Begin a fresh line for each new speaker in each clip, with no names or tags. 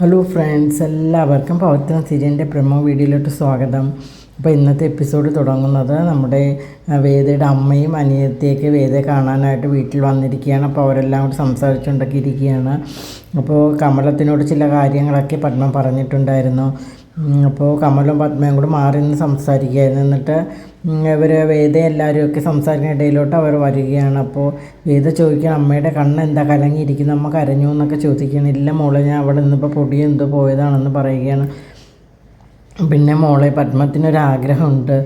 Hello friends എല്ലാവർക്കും പവർത്തന സീരിയലിന്റെ promo വീഡിയോയിലോട്ട് സ്വാഗതം. അപ്പോൾ ഇന്നത്തെ എപ്പിസോഡ് തുടങ്ങുന്നത് നമ്മുടെ വേദയുടെ അമ്മയും അനിയത്തിയൊക്കെ വേദയെ കാണാനായിട്ട് വീട്ടിൽ വന്നിരിക്കുകയാണ്. അപ്പോൾ അവരെല്ലാം കൂടി സംസാരിച്ചുണ്ടാക്കിയിരിക്കുകയാണ് അപ്പോൾ കമലത്തിനോട് ചില കാര്യങ്ങളൊക്കെ പത്മം പറഞ്ഞിട്ടുണ്ടായിരുന്നു. അപ്പോൾ കമലും പത്മയും കൂടെ മാറി നിന്ന് സംസാരിക്കുകയായിരുന്നു എന്നിട്ട് ഇവർ വേദ എല്ലാവരുമൊക്കെ സംസാരിക്കുന്ന ഇടയിലോട്ട് അവർ വരികയാണ്. അപ്പോൾ വേദ ചോദിക്കണം അമ്മയുടെ കണ്ണ് എന്താ? കലങ്ങിയിരിക്കുന്നു. അമ്മ കരഞ്ഞു എന്നൊക്കെ ചോദിക്കുകയാണ്. ഇല്ല മോളെ ഞാൻ അവിടെ നിന്നിപ്പോൾ പൊടി എന്തോ പോയതാണെന്ന് പറയുകയാണ്. പിന്നെ മോളെ പത്മത്തിനൊരു ആഗ്രഹമുണ്ട്.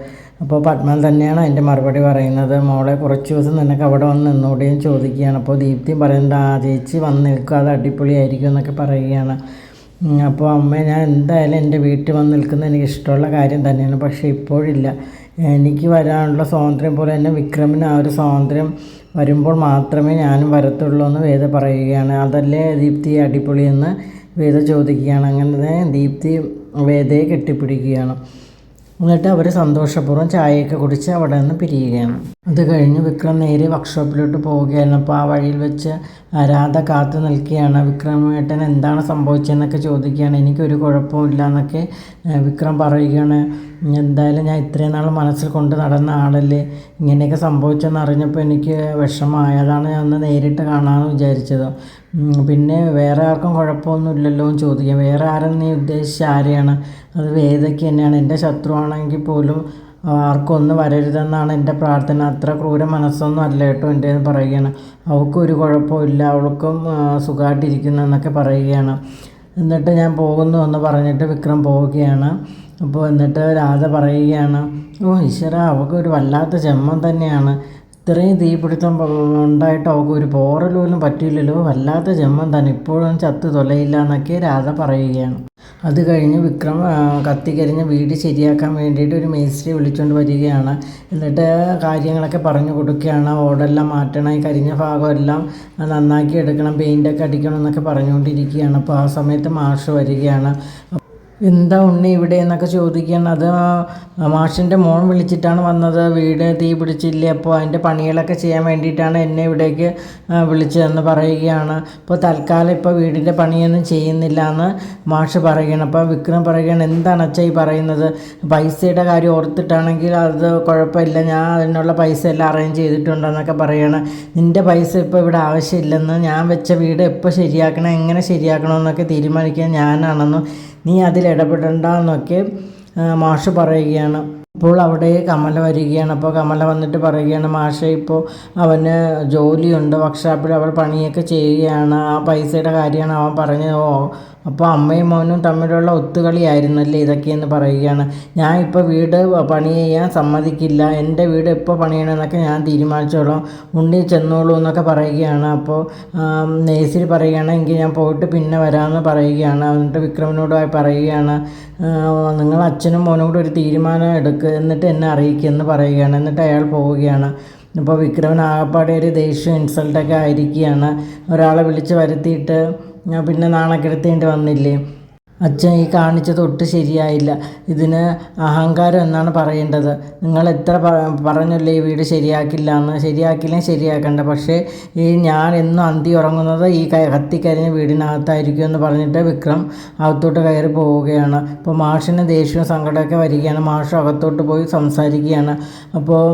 അപ്പോൾ പത്മൻ തന്നെയാണ് അതിന്റെ മറുപടി പറയുന്നത്. മോളെ കുറച്ച് ദിവസം നിനക്ക് അവിടെ വന്ന് നിന്നോടെയും ചോദിക്കുകയാണ്. അപ്പോൾ ദീപ്തി പറയുന്നത് ആ ചേച്ചി വന്ന് നിൽക്കുക അത് അടിപൊളിയായിരിക്കും എന്നൊക്കെ പറയുകയാണ്. അപ്പോൾ അമ്മ ഞാൻ എന്തായാലും എന്റെ വീട്ടിൽ വന്ന് നിൽക്കുന്നത് എനിക്ക് ഇഷ്ടമുള്ള കാര്യം തന്നെയാണ്. പക്ഷേ ഇപ്പോഴില്ല. എനിക്ക് വരാനുള്ള സ്വാതന്ത്ര്യം പോലെ തന്നെ വിക്രമിന് ആ ഒരു സ്വാതന്ത്ര്യം വരുമ്പോൾ മാത്രമേ ഞാനും വരത്തുള്ളൂ എന്ന് വേദ പറയുകയാണ്. അതല്ലേ ദീപ്തി അടിപൊളിയെന്ന് വേദ ചോദിക്കുകയാണ്. അങ്ങനെ ദീപ്തി വേദയെ കെട്ടിപ്പിടിക്കുകയാണ്. എന്നിട്ട് അവർ സന്തോഷപൂർവം ചായയൊക്കെ കുടിച്ച് അവിടെ നിന്ന് പിരിയുകയാണ്. അത് കഴിഞ്ഞ് വിക്രം നേരെ വർക്ക്ഷോപ്പിലോട്ട് പോവുകയാണ് അപ്പോൾ ആ വഴിയിൽ വെച്ച് രാധ കാത്തു നിൽക്കുകയാണ്. വിക്രമേട്ടൻ എന്താണ് സംഭവിച്ചതെന്നൊക്കെ ചോദിക്കുകയാണ്. എനിക്കൊരു കുഴപ്പമില്ല എന്നൊക്കെ വിക്രം പറയുകയാണ്. എന്തായാലും ഞാൻ ഇത്രയും നാൾ മനസ്സിൽ കൊണ്ട് നടന്ന ആളല്ലേ? ഇങ്ങനെയൊക്കെ സംഭവിച്ചെന്ന് അറിഞ്ഞപ്പോൾ എനിക്ക് വിഷമമായതാണ്. ഞാൻ ഒന്ന് നേരിട്ട് കാണാമെന്ന് വിചാരിച്ചത്. പിന്നെ വേറെ ആർക്കും കുഴപ്പമൊന്നും ഇല്ലല്ലോ എന്ന് ചോദിക്കാം. വേറെ ആരെന്ന് നീ ഉദ്ദേശിച്ച ആരെയാണ്? അത് വേദയ്ക്ക് തന്നെയാണ്. എന്റെ ശത്രുവാണെങ്കിൽ പോലും ആർക്കും ഒന്നും വരരുതെന്നാണ് എന്റെ പ്രാർത്ഥന. അത്ര ക്രൂര മനസ്സൊന്നും അല്ല കേട്ടോ എന്റെ എന്ന് പറയുകയാണ്. അവൾക്കും ഒരു കുഴപ്പമില്ല അവൾക്കും സുഖമായിട്ടിരിക്കുന്നു എന്നൊക്കെ പറയുകയാണ്. എന്നിട്ട് ഞാൻ പോകുന്നു എന്ന് പറഞ്ഞിട്ട് വിക്രം പോവുകയാണ്. അപ്പോൾ എന്നിട്ട് രാധ പറയുകയാണ് ഓ ഈശ്വര അവൾക്ക് ഒരു വല്ലാത്ത ജന്മം തന്നെയാണ്. ഇത്രയും തീപിടുത്തം ഉണ്ടായിട്ട് അവൾക്ക് ഒരു പോറൽ പോലും പറ്റിയില്ലല്ലോ. വല്ലാത്ത ജന്മം തന്നെ. ഇപ്പോഴും ചത്ത് തൊലയില്ല എന്നൊക്കെ രാധ പറയുകയാണ്. അത് കഴിഞ്ഞ് വിക്രം കത്തിക്കരിഞ്ഞ് വീട് ശരിയാക്കാൻ വേണ്ടിയിട്ട് ഒരു മേസ്ത്രി വിളിച്ചുകൊണ്ട് വരികയാണ്. എന്നിട്ട് കാര്യങ്ങളൊക്കെ പറഞ്ഞു കൊടുക്കുകയാണ്. ഓടെല്ലാം മാറ്റണം. ഈ കരിഞ്ഞ ഭാഗമെല്ലാം നന്നാക്കി എടുക്കണം. പെയിന്റൊക്കെ അടിക്കണം എന്നൊക്കെ പറഞ്ഞുകൊണ്ടിരിക്കുകയാണ് അപ്പോൾ ആ സമയത്ത് മാഷ് വരികയാണ്. എന്താ ഉണ്ണി ഇവിടെ എന്നൊക്കെ ചോദിക്കുകയാണ്. അത് മാഷിന്റെ മോൻ വിളിച്ചിട്ടാണ് വന്നത്. വീട് തീ പിടിച്ചില്ലേ അപ്പോൾ അതിന്റെ പണികളൊക്കെ ചെയ്യാൻ വേണ്ടിയിട്ടാണ് എന്നെ ഇവിടേക്ക് വിളിച്ചതെന്ന് പറയുകയാണ്. അപ്പോൾ തൽക്കാലം ഇപ്പോൾ വീടിന്റെ പണിയൊന്നും ചെയ്യുന്നില്ല എന്ന് മാഷ് പറയുകയാണ്. അപ്പോൾ വിക്രം പറയുകയാണ് എന്താണ് അച്ഛ ഈ പറയുന്നത്? പൈസയുടെ കാര്യം ഓർത്തിട്ടാണെങ്കിൽ അത് കുഴപ്പമില്ല. ഞാൻ അതിനുള്ള പൈസ എല്ലാം അറേഞ്ച് ചെയ്തിട്ടുണ്ടെന്നൊക്കെ പറയുകയാണ് നിന്റെ പൈസ ഇപ്പോൾ ഇവിടെ ആവശ്യമില്ലെന്ന് ഞാൻ വെച്ച വീട് എപ്പോൾ ശരിയാക്കണം എങ്ങനെ ശരിയാക്കണമെന്നൊക്കെ തീരുമാനിക്കാൻ ഞാനാണെന്നും നീ അതിൽ ഇടപെടണ്ട എന്നൊക്കെ മാഷ് പറയുകയാണ്. അപ്പോൾ അവിടെ കമല വരികയാണ്. അപ്പോൾ കമല വന്നിട്ട് പറയുകയാണ് മാഷെ ഇപ്പോൾ അവന് ജോലിയുണ്ട്. വർക്ക്ഷോപ്പിൽ അവൾ പണിയൊക്കെ ചെയ്യുകയാണ്. ആ പൈസയുടെ കാര്യമാണ് അവൻ പറഞ്ഞത്. ഓ അപ്പോൾ അമ്മയും മോനും തമ്മിലുള്ള ഒത്തുകളിയായിരുന്നല്ലേ ഇതൊക്കെയെന്ന് പറയുകയാണ്. ഞാൻ ഇപ്പോൾ വീട് പണി ചെയ്യാൻ സമ്മതിക്കില്ല. എന്റെ വീട് എപ്പോൾ പണിയണമെന്നൊക്കെ ഞാൻ തീരുമാനിച്ചോളാം. ഉണ്ണി ചെന്നോളൂ എന്നൊക്കെ പറയുകയാണ്. അപ്പോൾ നേഴ്സിൽ പറയുകയാണ് എങ്കിൽ ഞാൻ പോയിട്ട് പിന്നെ വരാമെന്ന് പറയുകയാണ്. എന്നിട്ട് വിക്രമിനോട് പറയുകയാണ്. നിങ്ങൾ അച്ഛനും മോനും കൂടെ ഒരു തീരുമാനം എടുക്കുക എന്നിട്ട് എന്നെ അറിയിക്കുക എന്ന് പറയുകയാണ്. എന്നിട്ട് അയാൾ പോവുകയാണ്. ഇപ്പോൾ വിക്രമൻ ആകപ്പാടെ ഒരു ദേഷ്യം ഇൻസൾട്ടൊക്കെ ആയിരിക്കുകയാണ്. ഒരാളെ വിളിച്ച് വരുത്തിയിട്ട് ഞാൻ പിന്നെ നാണക്കെടുത്തേണ്ടി വന്നില്ലേ? അച്ഛൻ ഈ കാണിച്ചത് ഒട്ടും ശരിയായില്ല. ഇതിന് അഹങ്കാരം എന്നാണ് പറയേണ്ടത്. നിങ്ങൾ എത്ര പറഞ്ഞല്ലേ ഈ വീട് ശരിയാക്കില്ല എന്ന്. ശരിയാക്കില്ലെങ്കിൽ ശരിയാക്കണ്ട. പക്ഷേ ഈ ഞാൻ എന്നും അന്തി ഉറങ്ങുന്നത് ഈ കത്തിക്കരിഞ്ഞ വീടിനകത്തായിരിക്കും എന്ന് പറഞ്ഞിട്ട് വിക്രം അകത്തോട്ട് കയറി പോവുകയാണ്. അപ്പോൾ മാഷിന് ദേഷ്യവും സങ്കടമൊക്കെ വരികയാണ്. മാഷ് അകത്തോട്ട് പോയി സംസാരിക്കുകയാണ്. അപ്പോൾ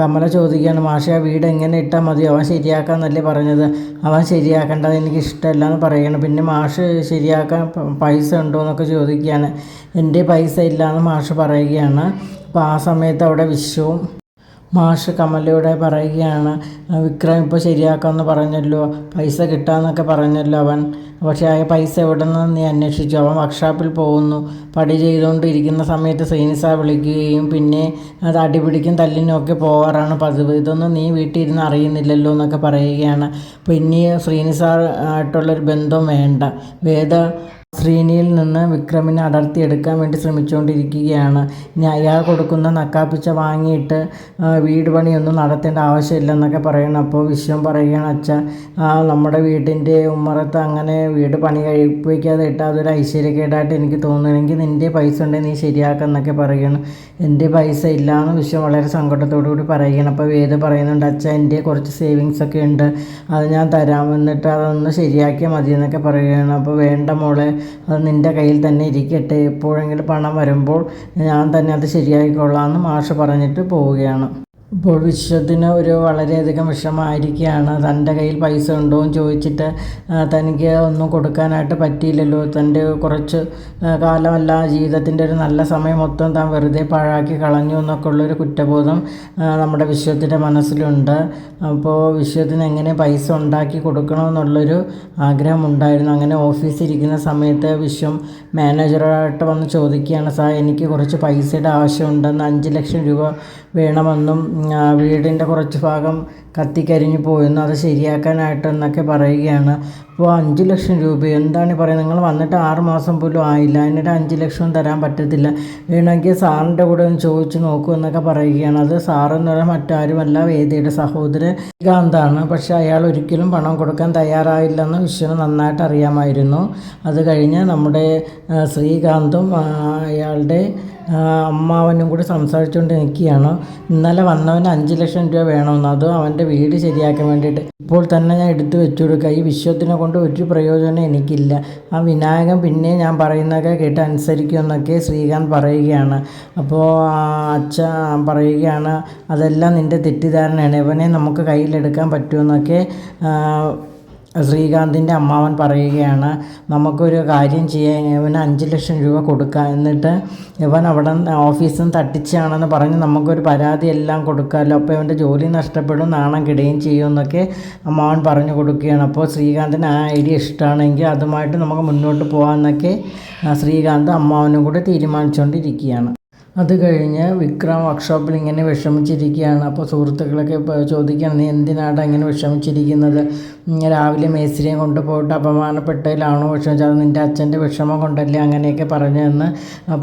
കമല ചോദിക്കുകയാണ് മാഷെ ആ വീട് എങ്ങനെ ഇട്ടാൽ മതി? അവൻ ശരിയാക്കാമെന്നല്ലേ പറഞ്ഞത്? അവൻ ശരിയാക്കേണ്ടത് എനിക്ക് ഇഷ്ടമല്ല എന്ന് പറയുകയാണ് പിന്നെ മാഷ് ശരിയാക്കാൻ പൈസ ഉണ്ടോ എന്നൊക്കെ ചോദിക്കുകയാണ്. എന്റെ പൈസ എന്ന് മാഷ് പറയുകയാണ്. അപ്പോൾ ആ സമയത്ത് അവിടെ വിശ്വവും മാഷ് കമലയോടെ പറയുകയാണ്. വിക്രം ഇപ്പോൾ ശരിയാക്കാമെന്ന് പറഞ്ഞല്ലോ. പൈസ കിട്ടാമെന്നൊക്കെ പറഞ്ഞല്ലോ അവൻ. പക്ഷേ ആ പൈസ എവിടെ നിന്ന് നീ അന്വേഷിച്ചു? അവൻ വർക്ക്ഷോപ്പിൽ പോകുന്നു. പടി ചെയ്തുകൊണ്ടിരിക്കുന്ന സമയത്ത് ശ്രീനിസാ വിളിക്കുകയും പിന്നെ അത് അടിപിടിക്കും തല്ലിനൊക്കെ പോകാറാണ് പതിവ്. ഇതൊന്നും നീ വീട്ടിൽ ഇരുന്ന് അറിയുന്നില്ലല്ലോ എന്നൊക്കെ പറയുകയാണ്. പിന്നെ ശ്രീനിസാർ ആയിട്ടുള്ളൊരു ബന്ധം വേണ്ട. വേദ ശ്രീനിയിൽ നിന്ന് വിക്രമിനെ അടർത്തിയെടുക്കാൻ വേണ്ടി ശ്രമിച്ചുകൊണ്ടിരിക്കുകയാണ്. ഇനി അയാൾ കൊടുക്കുന്ന നക്കാപ്പിച്ച വാങ്ങിയിട്ട് വീട് പണിയൊന്നും നടത്തേണ്ട ആവശ്യമില്ലെന്നൊക്കെ പറയണം. അപ്പോൾ വിശ്വം പറയുകയാണ് അച്ഛ നമ്മുടെ വീടിന്റെ ഉമ്മറത്ത് അങ്ങനെ വീട് പണി കഴിപ്പിക്കാതെ ഇട്ടാൽ അതൊരു ഐശ്വര്യക്കേടായിട്ട് എനിക്ക് തോന്നുന്നെങ്കിൽ നിന്റെ പൈസ ഉണ്ടെങ്കിൽ നീ ശരിയാക്കെന്നൊക്കെ പറയണം. എന്റെ പൈസ ഇല്ലയെന്ന് വിശ്വം വളരെ സങ്കടത്തോടു കൂടി പറയുകയാണ്. അപ്പോൾ വേദ പറയുന്നുണ്ട് അച്ഛ എന്റെ കുറച്ച് സേവിങ്സ് ഒക്കെ ഉണ്ട്. അത് ഞാൻ തരാം. എന്നിട്ട് അതൊന്ന് ശരിയാക്കിയാൽ മതി എന്നൊക്കെ പറയുകയാണ്. അപ്പോൾ വേണ്ട മോളെ അത് നിന്റെ കയ്യിൽ തന്നെ ഇരിക്കട്ടെ. എപ്പോഴെങ്കിലും പണം വരുമ്പോൾ ഞാൻ തന്നെ അത് ശരിയാക്കിക്കൊള്ളാമെന്ന് മാഷ് പറഞ്ഞിട്ട് പോവുകയാണ്. ഇപ്പോൾ വിശ്വത്തിന് ഒരു വളരെയധികം വിഷമമായിരിക്കുകയാണ്. തന്റെ കയ്യിൽ പൈസ ഉണ്ടോ എന്ന് ചോദിച്ചിട്ട് തനിക്ക് ഒന്നും കൊടുക്കാനായിട്ട് പറ്റിയില്ലല്ലോ. തന്റെ കുറച്ച് കാലമല്ല ജീവിതത്തിന്റെ ഒരു നല്ല സമയം മൊത്തം താൻ വെറുതെ പാഴാക്കി കളഞ്ഞു എന്നൊക്കെ ഉള്ളൊരു കുറ്റബോധം നമ്മുടെ വിശ്വത്തിന്റെ മനസ്സിലുണ്ട്. അപ്പോൾ വിശ്വത്തിന് എങ്ങനെ പൈസ ഉണ്ടാക്കി കൊടുക്കണമെന്നുള്ളൊരു ആഗ്രഹമുണ്ടായിരുന്നു അങ്ങനെ ഓഫീസിൽ ഇരിക്കുന്ന സമയത്ത് വിശ്വം മാനേജറായിട്ട് വന്ന് ചോദിക്കുകയാണ് സാർ എനിക്ക് കുറച്ച് പൈസയുടെ ആവശ്യമുണ്ടെന്ന് അഞ്ച് ലക്ഷം രൂപ വേണമെന്നും വീടിന്റെ കുറച്ച് ഭാഗം കത്തിക്കരിഞ്ഞു പോയെന്നും അത് ശരിയാക്കാനായിട്ടെന്നൊക്കെ പറയുകയാണ്. അപ്പോൾ അഞ്ച് ലക്ഷം രൂപ എന്താണ് പറയുന്നത്? നിങ്ങൾ വന്നിട്ട് ആറ് മാസം പോലും ആയില്ല. എന്നിട്ട് അഞ്ച് ലക്ഷം തരാൻ പറ്റത്തില്ല. വേണമെങ്കിൽ സാറിന്റെ കൂടെ ഒന്ന് ചോദിച്ച് നോക്കൂ എന്നൊക്കെ പറയുകയാണ്. അത് സാറെന്ന് പറഞ്ഞാൽ മറ്റാരുമല്ല വേദിയുടെ സഹോദരൻ ശ്രീകാന്താണ്. പക്ഷേ അയാൾ ഒരിക്കലും പണം കൊടുക്കാൻ തയ്യാറായില്ലെന്ന് വിശ്വന് നന്നായിട്ട് അറിയാമായിരുന്നു. അത് കഴിഞ്ഞ് നമ്മുടെ ശ്രീകാന്തും അയാളുടെ അമ്മാവനും കൂടി സംസാരിച്ചുകൊണ്ട് നിൽക്കുകയാണ് ഇന്നലെ വന്നവന് അഞ്ച് ലക്ഷം രൂപ വേണമെന്ന്. അതും അവന്റെ വീട് ശരിയാക്കാൻ വേണ്ടിയിട്ട്. ഇപ്പോൾ തന്നെ ഞാൻ എടുത്തു വെച്ചു കൊടുക്കുക ഈ വിശ്വത്തിനെ കൊണ്ട് ഒരു പ്രയോജനം എനിക്കില്ല. ആ വിനായകൻ പിന്നെ ഞാൻ പറയുന്നതൊക്കെ കേട്ട് അനുസരിക്കുമെന്നൊക്കെ ശ്രീകാന്ത് പറയുകയാണ്. അപ്പോൾ അച്ഛ പറയുകയാണ്. അതെല്ലാം നിന്റെ തെറ്റിദ്ധാരണയാണ്. ഇവനെ നമുക്ക് കയ്യിലെടുക്കാൻ പറ്റുമെന്നൊക്കെ ശ്രീകാന്തിന്റെ അമ്മാവൻ പറയുകയാണ് നമുക്കൊരു കാര്യം ചെയ്യാൻ ഇവന് അഞ്ച് ലക്ഷം രൂപ കൊടുക്കാം. എന്നിട്ട് ഇവൻ അവിടെ ഓഫീസിൽ നിന്ന് തട്ടിച്ചാണെന്ന് പറഞ്ഞ് നമുക്കൊരു പരാതി എല്ലാം കൊടുക്കാമല്ലോ അപ്പോൾ ഇവന്റെ ജോലി നഷ്ടപ്പെടും നാണം കിടുകയും ചെയ്യും എന്നൊക്കെ അമ്മാവൻ പറഞ്ഞു കൊടുക്കുകയാണ്. അപ്പോൾ ശ്രീകാന്തിന് ആ ഐഡിയ ഇഷ്ടമാണെങ്കിൽ അതുമായിട്ട് നമുക്ക് മുന്നോട്ട് പോകാമെന്നൊക്കെ ശ്രീകാന്ത് അമ്മാവനും കൂടെ തീരുമാനിച്ചുകൊണ്ടിരിക്കുകയാണ്. അത് കഴിഞ്ഞ് വിക്രം വർക്ക്ഷോപ്പിൽ ഇങ്ങനെ വിഷമിച്ചിരിക്കുകയാണ്. അപ്പോൾ സുഹൃത്തുക്കളൊക്കെ ചോദിക്കുകയാണ് നീ എന്തിനാണ് ഇങ്ങനെ വിഷമിച്ചിരിക്കുന്നത്? രാവിലെ മേസ്ത്രിയെ കൊണ്ടുപോയിട്ട് അപമാനപ്പെട്ടതിലാണോ വിഷമിച്ചത്? അത് നിന്റെ അച്ഛന്റെ വിഷമം കൊണ്ടല്ലേ അങ്ങനെയൊക്കെ പറഞ്ഞതെന്ന്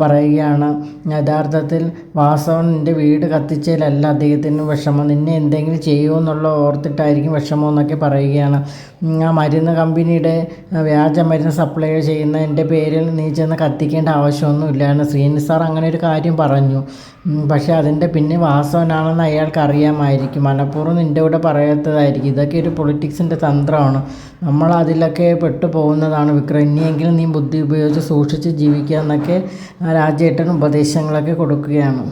പറയുകയാണ്. യഥാർത്ഥത്തിൽ വാസവൻ നിന്റെ വീട് കത്തിച്ചതിലല്ല അദ്ദേഹത്തിന് വിഷമം. നിന്നെ എന്തെങ്കിലും ചെയ്യുമോ എന്നുള്ള ഓർത്തിട്ടായിരിക്കും വിഷമം എന്നൊക്കെ പറയുകയാണ്. ആ മരുന്ന് കമ്പനിയുടെ വ്യാജ മരുന്ന് സപ്ലൈ ചെയ്യുന്നതിന്റെ പേരിൽ നീ ചെന്ന് കത്തിക്കേണ്ട ആവശ്യമൊന്നുമില്ലായിരുന്നു. ശ്രീനി സാർ അങ്ങനെ ഒരു കാര്യം പറഞ്ഞു. പക്ഷേ അതിന്റെ പിന്നെ വാസവനാണെന്ന് അയാൾക്ക് അറിയാമായിരിക്കും. മനഃപൂർവം നിന്റെ കൂടെ പറയാത്തതായിരിക്കും. ഇതൊക്കെ ഒരു പൊളിറ്റിക്സിന്റെ തന്ത്രമാണ്. നമ്മൾ അതിലൊക്കെ പെട്ടു പോകുന്നതാണ് വിക്രം. ഇനിയെങ്കിലും നീ ബുദ്ധി ഉപയോഗിച്ച് സൂക്ഷിച്ച് ജീവിക്കുക എന്നൊക്കെ രാജേട്ടൻ ഉപദേശങ്ങളൊക്കെ കൊടുക്കുകയാണ്.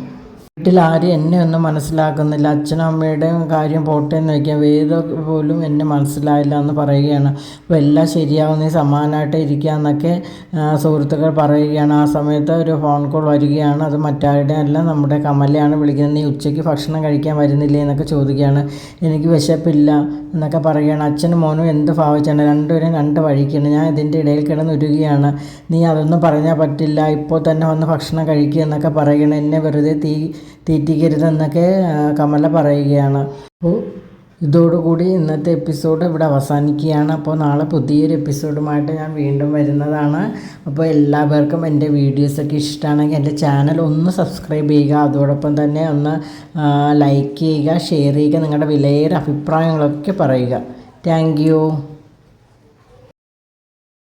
വീട്ടിൽ ആരും എന്നെ ഒന്നും മനസ്സിലാക്കുന്നില്ല. അച്ഛനും അമ്മയുടെയും കാര്യം പോട്ടെ എന്ന് വയ്ക്കാം വേദ പോലും എന്നെ മനസ്സിലായില്ല എന്ന് പറയുകയാണ്. അപ്പോൾ എല്ലാം ശരിയാവും. നീ സമാനമായിട്ട് ഇരിക്കുക എന്നൊക്കെ സുഹൃത്തുക്കൾ പറയുകയാണ്. ആ സമയത്ത് ഒരു ഫോൺ കോൾ വരികയാണ്. അത് മറ്റാരുടെ അല്ല നമ്മുടെ കമലയാണ് വിളിക്കുന്നത്. നീ ഉച്ചയ്ക്ക് ഭക്ഷണം കഴിക്കാൻ വരുന്നില്ലേ എന്നൊക്കെ ചോദിക്കുകയാണ്. എനിക്ക് വിശപ്പില്ല എന്നൊക്കെ പറയുകയാണ്. അച്ഛനും മോനും എന്ത് ഭാവിച്ചാണ്? രണ്ടുപേരും രണ്ട് വഴിക്കാണ്. ഞാൻ ഇതിന്റെ ഇടയിൽ കിടന്നുരുകയാണ്. നീ അതൊന്നും പറഞ്ഞാൽ പറ്റില്ല. ഇപ്പോൾ തന്നെ വന്ന് ഭക്ഷണം കഴിക്കുക എന്നൊക്കെ പറയണം എന്നെ വെറുതെ തീ തീറ്റിക്കരുതെന്നൊക്കെ കമല പറയുകയാണ്. അപ്പോൾ ഇതോടുകൂടി ഇന്നത്തെ എപ്പിസോഡ് ഇവിടെ അവസാനിക്കുകയാണ്. അപ്പോൾ നാളെ പുതിയൊരു എപ്പിസോഡുമായിട്ട് ഞാൻ വീണ്ടും വരുന്നതാണ്. അപ്പോൾ എല്ലാവർക്കും എന്റെ വീഡിയോസൊക്കെ ഇഷ്ടമാണെങ്കിൽ എന്റെ ചാനൽ ഒന്ന് സബ്സ്ക്രൈബ് ചെയ്യുക. അതോടൊപ്പം തന്നെ ഒന്ന് ലൈക്ക് ചെയ്യുക ഷെയർ ചെയ്യുക നിങ്ങളുടെ വിലയേറെ അഭിപ്രായങ്ങളൊക്കെ പറയുക. താങ്ക്